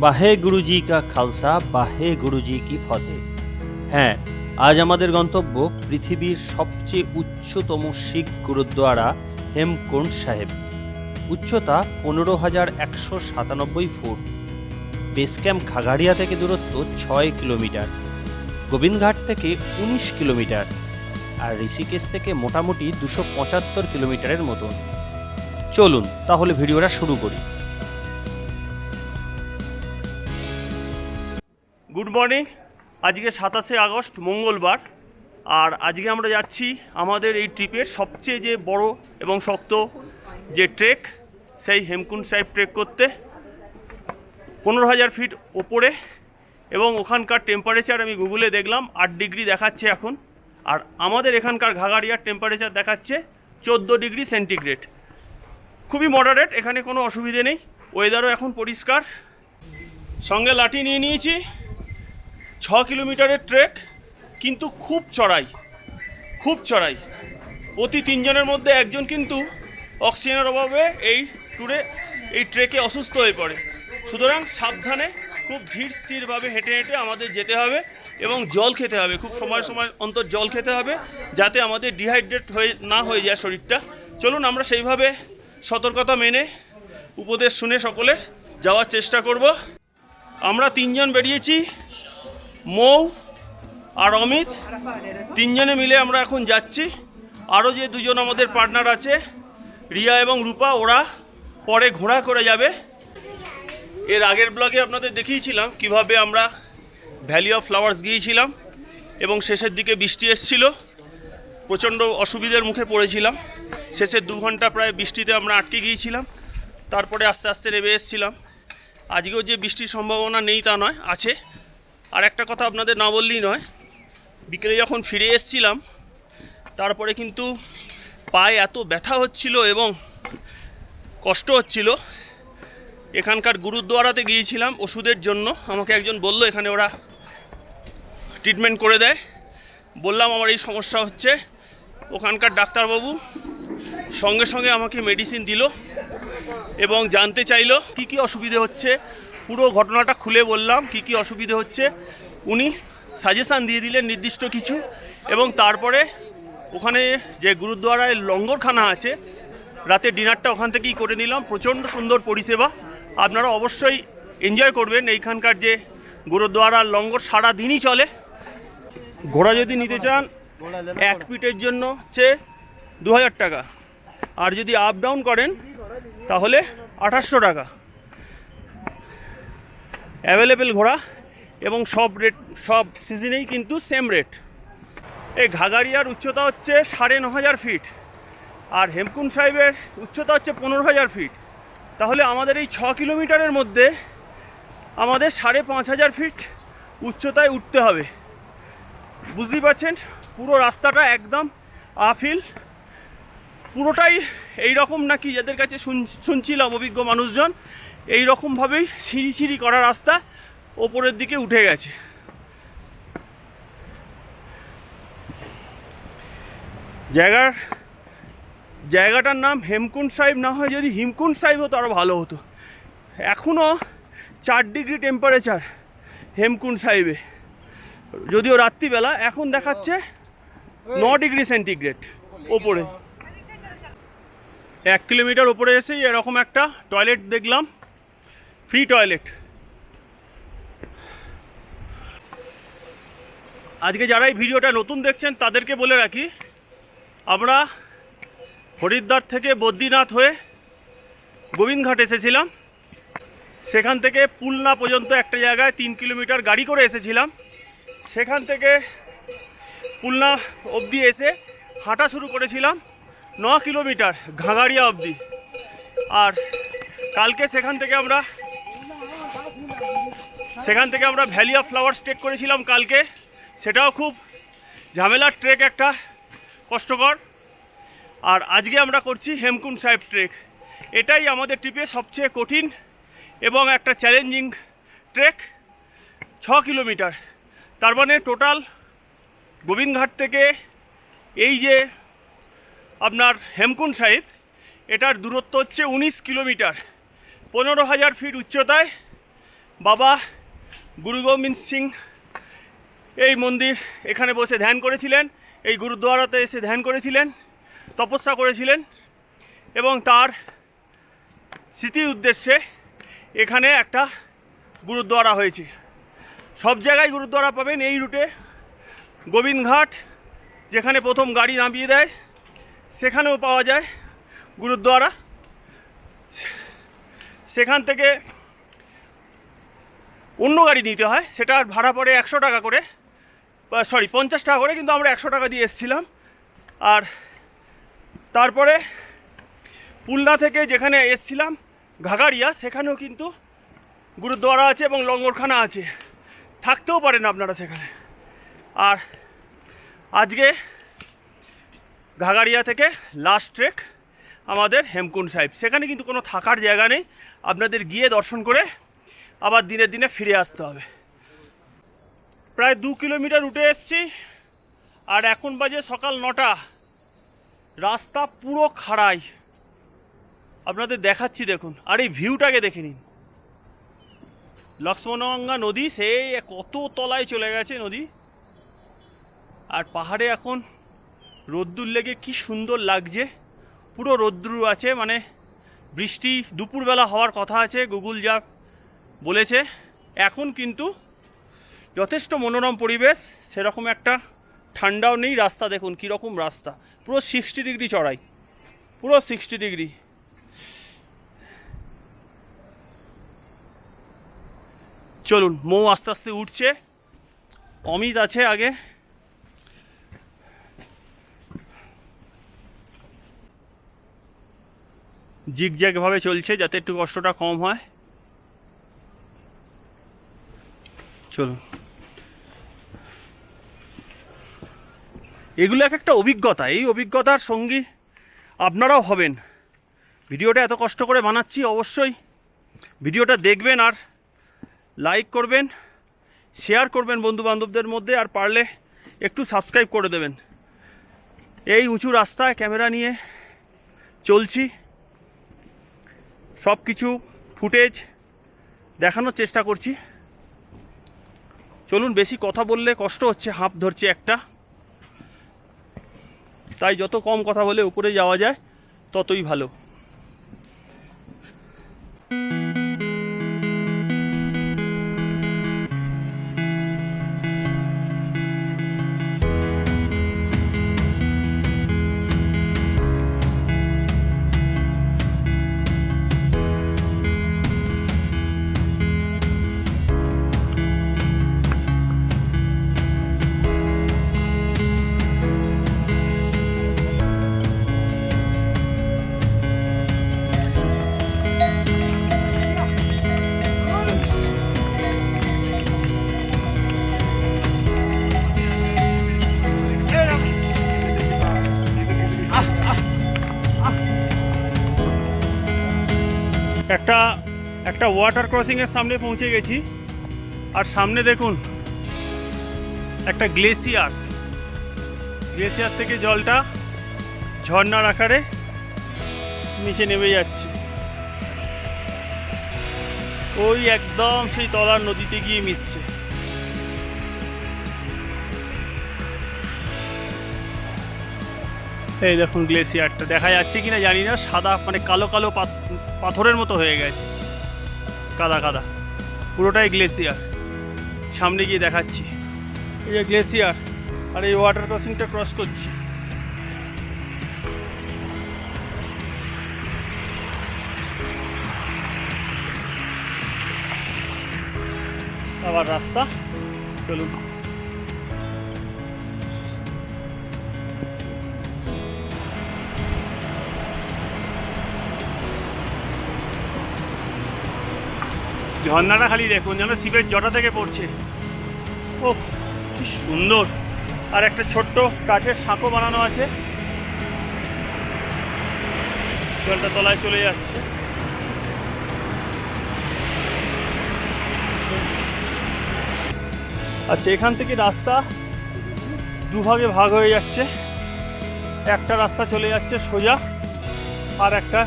বাহে গুরুজি কা খালসা, বাহে গুরুজি কি ফতে। হ্যাঁ আজ আমাদের গন্তব্য পৃথিবীর সবচেয়ে উচ্চতম শিখ গুরুদ্বারা হেমকুণ্ড সাহেব। উচ্চতা পনেরো হাজার একশো সাতানব্বই ফুট। বেস ক্যাম্প খাগাড়িয়া থেকে দূরত্ব ছয় কিলোমিটার। গোবিন্দঘাট থেকে উনিশ কিলোমিটার। আর ঋষিকেশ থেকে মোটামুটি দুশো পঁচাত্তর কিলোমিটারের মতন। চলুন, তাহলে ভিডিওটা শুরু করি। গুড মর্নিং আজকে সাতাশে আগস্ট, মঙ্গলবার। আর আজকে আমরা যাচ্ছি আমাদের এই ট্রিপের সবচেয়ে যে বড় এবং শক্ত যে ট্রেক সেই হেমকুণ্ড সাহেব ট্রেক করতে। পনেরো হাজার ফিট ওপরে এবং ওখানকার টেম্পারেচার আমি গুগলে দেখলাম, আট ডিগ্রি দেখাচ্ছে এখন। আর আমাদের এখানকার ঘাগাড়িয়ার টেম্পারেচার দেখাচ্ছে চোদ্দ ডিগ্রি সেন্টিগ্রেড খুবই মডারেট এখানে কোনো অসুবিধে নেই। ওয়েদারও এখন পরিষ্কার। সঙ্গে লাঠি নিয়ে নিয়েছি। ছ কিলোমিটারের ট্রেক, কিন্তু খুব চড়াই খুব চড়াই। প্রতি তিনজনের মধ্যে একজন কিন্তু অক্সিজেনের অভাবে এই ট্যুরে, এই ট্রেকে অসুস্থ হয়ে পড়ে। সুতরাং সাবধানে, খুব ধীর স্থিরভাবে হেঁটে হেঁটে আমাদের যেতে হবে এবং জল খেতে হবে। খুব সময় সময় অন্তর জল খেতে হবে যাতে আমাদের ডিহাইড্রেট হয়ে, না হয়ে যায় শরীরটা। চলুন আমরা সেইভাবে সতর্কতা মেনে উপদেশ শুনে সকলের যাওয়ার চেষ্টা করব। আমরা তিনজন বেরিয়েছি। মৌ আর অমিত তিনজনে মিলে আমরা এখন যাচ্ছি। আরও যে দুজন আমাদের পার্টনার আছে, রিয়া এবং রূপা, ওরা পরে ঘোড়া করে যাবে। এর আগের ব্লগে আপনাদের দেখিয়েছিলাম কীভাবে আমরা ভ্যালি অফ ফ্লাওয়ার্স গিয়েছিলাম এবং শেষের দিকে বৃষ্টি এসছিল। প্রচণ্ড অসুবিধার মুখে পড়েছিলাম। শেষের দু ঘণ্টা প্রায় বৃষ্টিতে আমরা আটকে গিয়েছিলাম। তারপরে আস্তে আস্তে নেমে এসেছিলাম। আজকেও যে বৃষ্টির সম্ভাবনা নেই তা নয়, আছে। আর একটা কথা আপনাদের না বললেই নয়। বিকেলে যখন ফিরে এসেছিলাম, তারপরে কিন্তু পায়ে এত ব্যথা হচ্ছিল এবং কষ্ট হচ্ছিল। এখানকার গুরুদ্বারাতে গিয়েছিলাম ওষুধের জন্য। আমাকে একজন বলল, এখানে ওরা ট্রিটমেন্ট করে দেয়। বললাম, আমার এই সমস্যা হচ্ছে। ওখানকার ডাক্তারবাবু সঙ্গে সঙ্গে আমাকে মেডিসিন দিল এবং জানতে চাইলো, কি কি অসুবিধে হচ্ছে পুরো ঘটনাটা খুলে বললাম, কি কি অসুবিধে হচ্ছে। উনি সাজেশান দিয়ে দিলেন নির্দিষ্ট কিছু এবং তারপরে ওখানে যে গুরুদ্বারায় লঙ্গরখানা আছে, রাতে ডিনারটা ওখান থেকেই করে নিলাম। প্রচণ্ড সুন্দর পরিষেবা। আপনারা অবশ্যই এনজয় করবেন এইখানকার যে গুরুদ্বারার লঙ্গর সারা দিনই চলে। ঘোড়া যদি নিতে চান, এক পিটের জন্য হচ্ছে দু হাজার টাকা। আর যদি আপ ডাউন করেন, তাহলে আঠাশশো টাকা। অ্যাভেলেবেল ঘোড়া এবং সব রেট সব সিজনেই কিন্তু সেম রেট এই ঘাগারিয়ার উচ্চতা হচ্ছে সাড়ে ন হাজার ফিট আর হেমকুণ্ড সাহেবের উচ্চতা হচ্ছে পনেরো হাজার ফিট তাহলে আমাদের এই ছ কিলোমিটারের মধ্যে আমাদের সাড়ে পাঁচ হাজার ফিট উচ্চতায় উঠতে হবে। বুঝতেই পারছেন? পুরো রাস্তাটা একদম আফিল পুরোটাই এই রকম নাকি যাদের কাছে শুন- শুনছিলাম অভিজ্ঞ মানুষজন এই রকমভাবেই সিঁড়ি সিঁড়ি করা রাস্তা ওপরের দিকে উঠে গেছে। জায়গার, জায়গাটার নাম হেমকুণ্ড সাহেব, না হয় যদি হিমকুণ্ড সাহেব হতো আরও ভালো হতো। এখনও চার ডিগ্রি টেম্পারেচার হেমকুণ্ড সাহেবে। যদিও রাত্রিবেলা, এখন দেখাচ্ছে ন ডিগ্রি সেন্টিগ্রেড ওপরে। এক কিলোমিটার ওপরে এসেই এরকম একটা টয়লেট দেখলাম। Free toilet. আজকে যারা এই ভিডিওটা নতুন দেখছেন, তাদেরকে বলে রাখি, আমরা হরিদ্বার থেকে বদ্রীনাথ হয়ে গোবিন্দঘাট এসেছিলাম। সেখান থেকে পুলনা পর্যন্ত একটা জায়গায় তিন কিলোমিটার গাড়ি করে এসেছিলাম। সেখান থেকে পুলনা অবধি এসে হাঁটা শুরু করেছিলাম ন কিলোমিটার ঘাগাড়িয়া অবধি। আর কালকে সেখান থেকে আমরা সেখান থেকে আমরা ভ্যালি অফ ফ্লাওয়ার ট্রেক করেছিলাম কালকে। সেটাও খুব ঝামেলার ট্রেক একটা, কষ্টকর। আর আজকে আমরা করছি হেমকুণ্ড সাহেব ট্রেক। এটাই আমাদের ট্রিপে সবচেয়ে কঠিন এবং একটা চ্যালেঞ্জিং ট্রেক, ছ কিলোমিটার। তার মানে টোটাল গোবিন্দঘাট থেকে এই যে আপনার হেমকুণ্ড সাহেব, এটার দূরত্ব হচ্ছে উনিশ কিলোমিটার। পনেরো হাজার ফিট উচ্চতায় বাবা, গুরু গোবিন্দ সিং এই মন্দির এখানে বসে ধ্যান করেছিলেন, এই গুরুদ্বারাতে এসে ধ্যান করেছিলেন, তপস্যা করেছিলেন এবং তার স্মৃতির উদ্দেশ্যে এখানে একটা গুরুদ্বারা হয়েছে। সব জায়গায় গুরুদ্বারা পাবেন এই রুটে। গোবিন্দঘাট যেখানে প্রথম গাড়ি নামিয়ে দেয়, সেখানেও পাওয়া যায় গুরুদ্বারা। সেখান থেকে অন্য গাড়ি নিতে হয় সেটার ভাড়া পড়ে একশো টাকা করে। সরি পঞ্চাশ টাকা করে, কিন্তু আমরা একশো টাকা দিয়ে এসেছিলাম। আর তারপরে পুলনা থেকে যেখানে এসছিলাম ঘাগাড়িয়া সেখানেও কিন্তু গুরুদ্বারা আছে এবং লঙ্গরখানা আছে। থাকতেও পারেন আপনারা সেখানে। আর আজকে ঘাগাড়িয়া থেকে লাস্ট ট্রেক আমাদের হেমকুন্ড সাহেব। সেখানে কিন্তু কোনো থাকার জায়গা নেই। আপনাদের গিয়ে দর্শন করে আবার দিনে দিনে ফিরে আসতে হবে। প্রায় দু কিলোমিটার উঠে এসছি আর এখন বাজে সকাল নটা। রাস্তা পুরো খাড়াই। আপনাদের দেখাচ্ছি দেখুন আর এই ভিউটাকে দেখে নিন। লক্ষ্মণগঙ্গা নদী সেই কত তলায় চলে গেছে নদী। আর পাহাড়ে এখন রোদ্দুর লেগে কি সুন্দর লাগছে। পুরো রোদ্রু আছে মানে বৃষ্টি দুপুরবেলা হওয়ার কথা আছে, গুগল যা বলেছে, এখন কিন্তু যথেষ্ট মনোরম পরিবেশ, সেরকম একটা ঠান্ডাও নেই, রাস্তা দেখুন কীরকম রাস্তা। পুরো সিক্সটি ডিগ্রি চড়াই, পুরো সিক্সটি ডিগ্রি চলুন, মৌ আস্তে আস্তে উঠছে, অমিত আছে আগে। জিগজ্যাগভাবে চলছে যাতে একটু কষ্টটা কম হয়। চলুন। এগুলো এক একটা অভিজ্ঞতা। এই অভিজ্ঞতার সঙ্গী আপনারাও হবেন। ভিডিওটা এত কষ্ট করে বানাচ্ছি অবশ্যই। ভিডিওটা দেখবেন আর লাইক করবেন, শেয়ার করবেন বন্ধু বান্ধবদের মধ্যে আর পারলে একটু সাবস্ক্রাইব করে দেবেন। এই উঁচু রাস্তায় ক্যামেরা নিয়ে চলছি। সব কিছু ফুটেজ দেখানোর চেষ্টা করছি। চলুন বেশি কথা বললে কষ্ট হচ্ছে, হাঁপ ধরছে একটা। তাই যত কম কথা বলে উপরে যাওয়া যায়, ততই ভালো। একটা ওয়াটার ক্রসিংয়ের সামনে পৌঁছে গেছি। আর সামনে দেখুন, একটা গ্লেসিয়ার গ্লেসিয়ার থেকে জলটা ঝর্নার আকারে নিচে নেমে যাচ্ছে। ওই একদম সেই তলার নদীতে গিয়ে মিশছে। এই দেখুন গ্লেসিয়ারটা দেখা যাচ্ছে কিনা জানি না, সাদা মানে কালো কালো পাথরের মতো হয়ে গেছে। কাদা কাদা। পুরোটাই গ্লেসিয়ার সামনে গিয়ে দেখাচ্ছি। এই যে গ্লেসিয়ার আর এই ওয়াটার ক্রসিংটা ক্রস করছি। আবার রাস্তা। চলুন। ঝর্ণাটা খালি দেখুন, যেন শিবের জটা থেকে পড়ছে। ও কি সুন্দর। আর একটা ছোট্ট কাঠের সাঁকো বানানো আছে। জলটা তলায় চলে যাচ্ছে। আচ্ছা এখান থেকে রাস্তা দুভাগে ভাগ হয়ে যাচ্ছে। একটা রাস্তা চলে যাচ্ছে সোজা, আর একটা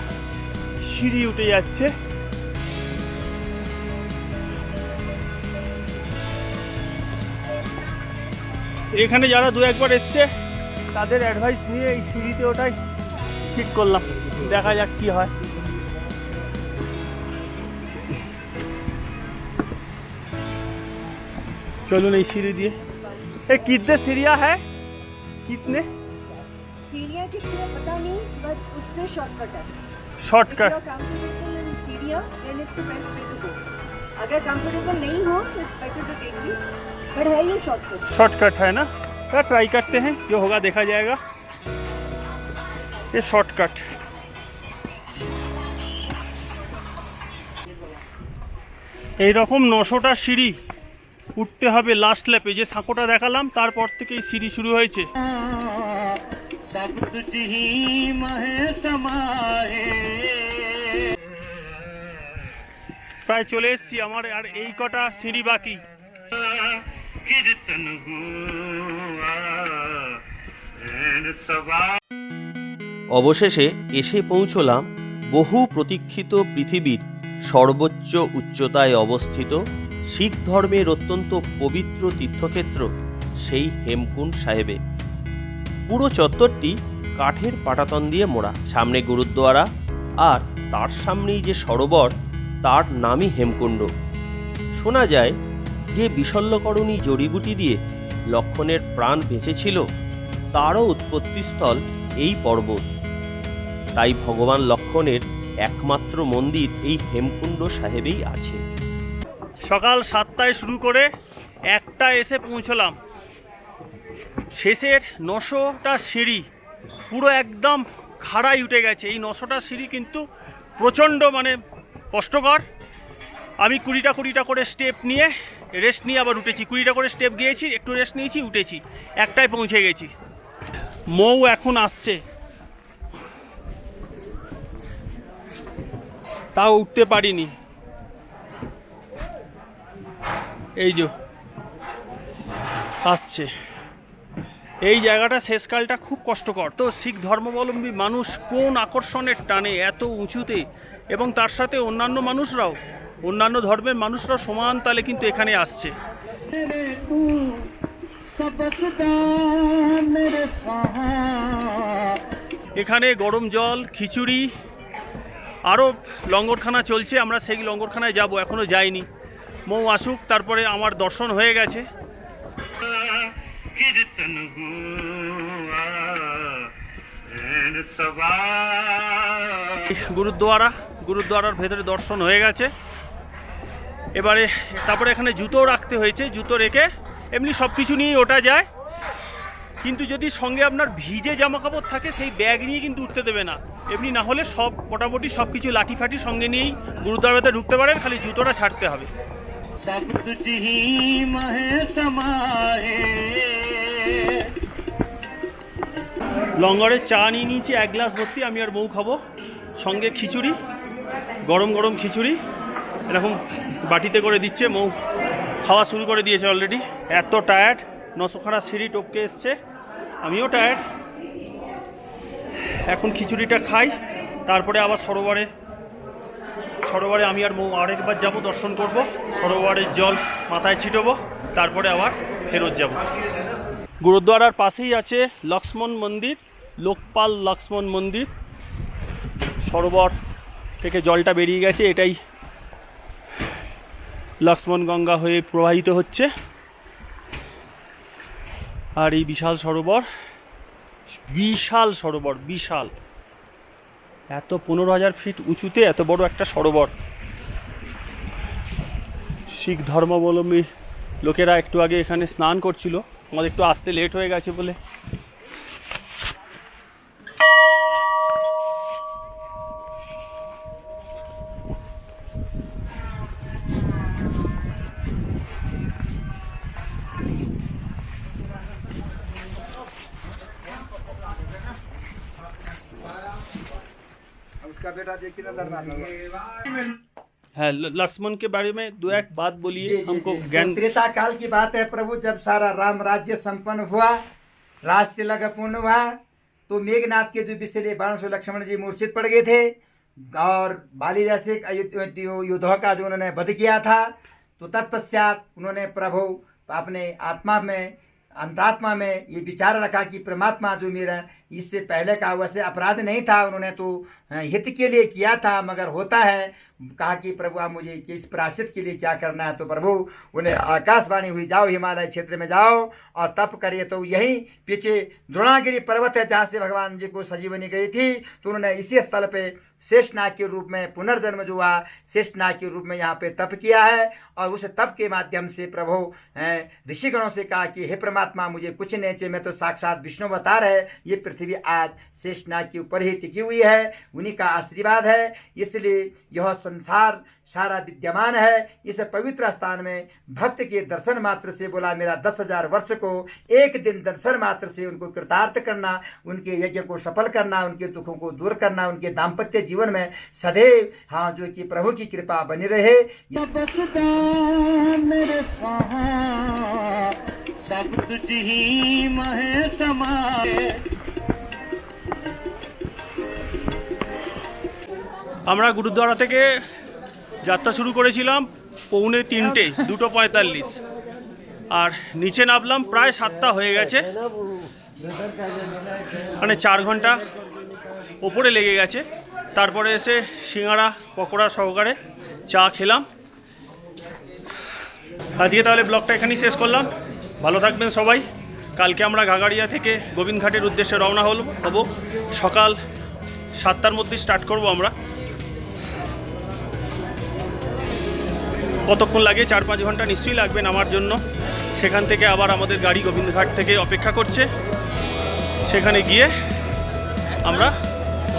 সিঁড়ি উঠে যাচ্ছে। এখানে যারা দু একবার এসছে তাদের অ্যাডভাইস নিয়ে এই সিঁড়িতে ওটাই ঠিক করলাম দেখা যাক কি হয় চলুন এই সিঁড়ি দিয়ে এ कितने सीढ़ियाँ है कितने सीढ़ियाँ कितनी है पता नहीं बट उससे शॉर्टकट है शॉर्टकट कंफर्टेबल इन सीढ़ियाँ then it's best way to go अगर कंफर्टेबल नहीं हो तो it's better to take you but है ये शॉर्टकट शॉर्टकट है ना तो ट्राई करते हैं जो होगा देखा जाएगा ये शॉर्टकट এই রকম নশোটা সিঁড়ি উঠতে হবে লাস্ট ল্যাপে যে সাঁকোটা দেখালাম তারপর থেকে এই সিঁড়ি শুরু হয়েছে सब तुझ ही महे समाए প্রায় চলে এসেছি আমার আর এই কটা সিঁড়ি বাকি कीर्तन हुआ नैन सवा অবশেষে এসে পৌঁছলাম বহু প্রতীক্ষিত পৃথিবীর সর্বোচ্চ উচ্চতায় অবস্থিত শিখ ধর্মের অত্যন্ত পবিত্র তীর্থক্ষেত্র সেই হেমকুণ্ড সাহেবে পুরো চত্বরটি কাঠের পাটাতন দিয়ে মোড়া সামনে গুরুদ্বারা আর তার সামনেই যে সরোবর তার নামই হেমকুণ্ড শোনা যায় যে বিশল্যকরণী জড়িবুটি দিয়ে লক্ষণের প্রাণ বেঁচেছিল তারও উৎপত্তিস্থল এই পর্বত। তাই ভগবান লক্ষণের একমাত্র মন্দির এই হেমকুণ্ড সাহেবেই আছে। সকাল সাতটায় শুরু করে একটা এসে পৌঁছলাম। শেষের নশোটা সিঁড়ি পুরো একদম খাড়াই উঠে গেছে। এই নশোটা সিঁড়ি কিন্তু প্রচণ্ড মানে কষ্টকর। আমি কুড়িটা কুড়িটা করে স্টেপ নিয়ে রেস্ট নিয়ে আবার উঠেছি। কুড়িটা করে স্টেপ গিয়েছি, একটু রেস্ট নিয়েছি, উঠেছি। একটাই পৌঁছে গেছি। মৌ এখন আসছে। তাও উঠতে পারিনি। এই যে, আসছে। এই জায়গাটা শেষকালটা খুব কষ্টকর। তো শিখ ধর্মাবলম্বী মানুষ কোন আকর্ষণের টানে এত উঁচুতে? এবং তার সাথে অন্যান্য মানুষরাও? অন্যান্য ধর্মের মানুষরা সমান তালে কিন্তু এখানে আসছে। এখানে গরম জল খিচুড়ি আরও লঙ্গরখানা চলছে আমরা সেই লঙ্গরখানায় যাব এখনও যাইনি। মৌ আসুক তারপরে আমার দর্শন হয়ে গেছে। গুরুদ্বারা গুরুদ্বারার ভেতরে দর্শন হয়ে গেছে। এবারে তারপরে এখানে জুতো রাখতে হয়েছে, জুতো রেখে এমনি সব কিছু নিয়েই ওটা যায়। কিন্তু যদি সঙ্গে আপনার ভিজে জামা কাপড় থাকে, সেই ব্যাগ নিয়ে কিন্তু উঠতে দেবে না। এমনি না হলে সব মোটামুটি সব কিছু লাঠি ফাটি সঙ্গে নিয়েই গুরুদ্বারাতে ঢুকতে পারেন খালি জুতোটা ছাড়তে হবে। লঙ্গরের চা নিয়ে নিয়েছি, এক গ্লাস ভর্তি, আমি আর বউ খাব। সঙ্গে খিচুড়ি, গরম গরম খিচুড়ি। এরকম বাটিতে করে দিচ্ছে, মৌ খাওয়া শুরু করে দিয়েছে অলরেডি এত টায়ার্ড নশোখানা সিঁড়ি টপকে এসছে। আমিও টায়ার্ড এখন খিচুড়িটা খাই, তারপরে আবার সরোবরে। সরোবরে আমি আর মৌ আরেকবার যাব, দর্শন করব। সরোবরের জল মাথায় ছিটবো, তারপরে আবার ফেরত যাব। গুরুদ্বারার পাশেই আছে লক্ষ্মণ মন্দির, লোকপাল লক্ষ্মণ মন্দির। সরোবর থেকে জলটা বেরিয়ে গেছে, এটাই লক্ষ্মণ গঙ্গা হয়ে প্রবাহিত হচ্ছে। আর এই বিশাল সরোবর বিশাল সরোবর, বিশাল। এত পনেরো হাজার ফিট উঁচুতে এত বড় একটা সরোবর। শিখ ধর্মাবলম্বী লোকেরা একটু আগে এখানে স্নান করছিল। আমাদের একটু আসতে লেট হয়ে গেছে বলে। बेटा देखिए ना है लक्ष्मण के बारे में दो एक बात बोलिए हमको ज्ञान त्रेता काल की बात है प्रभु जब सारा राम राज्य संपन्न हुआ राज तिलक पूर्ण हुआ तो मेघनाथ के जो विषय बाण सौ लक्ष्मण जी मूर्छित पड़ गए थे और बाली जैसे युद्ध का जो उन्होंने वध किया था तो तत्पश्चात उन्होंने प्रभु अपने आत्मा में अंतरात्मा में ये विचार रखा कि परमात्मा जो मेरा इससे पहले का वैसे अपराध नहीं था, उन्होंने तो हित के लिए किया था, मगर होता है कहा कि प्रभु, आप मुझे कि इस प्रायश्चित के लिए क्या करना है? तो प्रभु, उन्हें आकाशवाणी हुई, जाओ हिमालय क्षेत्र में जाओ और तप करिए। तो यही पीछे द्रोणागिरी पर्वत है, जहाँ से भगवान जी को सजीवनी गई थी। तो उन्होंने इसी स्थल पे शेषनाग के रूप में पुनर्जन्म जो हुआ, शेषनाग के रूप में यहाँ पे तप किया है। और उस तप के माध्यम से प्रभु ऋषिगणों से कहा कि, हे परमात्मा, मुझे कुछ नहीं चाहिए, मैं तो साक्षात विष्णु अवतार है। ये पृथ्वी आज शेषनाग के ऊपर ही टिकी हुई है। उन्हीं का आशीर्वाद है। इसलिए यह संसार सारा विद्यमान है। इस पवित्र स्थान में भक्त के दर्शन मात्र से बोला मेरा दस हज़ार वर्ष को, एक दिन दर्शन मात्र से उनको कृतार्थ करना, उनके यज्ञ को सफल करना, उनके दुखों को दूर करना, उनके दाम्पत्य जीवन में सदैव हाँ जो कि प्रभु की कृपा बनी रहे। सब तुझ ही मह समाए আমরা গুরুদ্বারা থেকে যাত্রা শুরু করেছিলাম পৌনে তিনটে, দুটো পঁয়তাল্লিশ। আর নিচে নামলাম প্রায় সাতটা হয়ে গেছে। মানে চার ঘণ্টা ওপরে লেগে গেছে। তারপরে এসে সিঙ্গাড়া পকোড়া সহকারে চা খেলাম। আজকে তাহলে ব্লগটা এখানেই শেষ করলাম। ভালো থাকবেন সবাই। কালকে আমরা গাগাড়িয়া থেকে গোবিন্দঘাটের উদ্দেশ্যে রওনা হল হব। সকাল সাতটার মধ্যে স্টার্ট করব আমরা। কতক্ষণ লাগে? চার পাঁচ ঘণ্টা নিশ্চয়ই লাগবে নামার জন্য। সেখান থেকে আবার আমাদের গাড়ি গোবিন্দঘাট থেকে অপেক্ষা করছে। সেখানে গিয়ে আমরা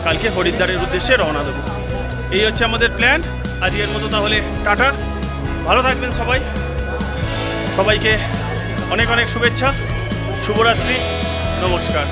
কালকে হরিদ্বারের উদ্দেশ্যে রওনা দেবো। এই হচ্ছে আমাদের প্ল্যান আজকের মতো তাহলে টাটা। ভালো থাকবেন সবাই। সবাইকে অনেক অনেক শুভেচ্ছা। শুভরাত্রি। নমস্কার।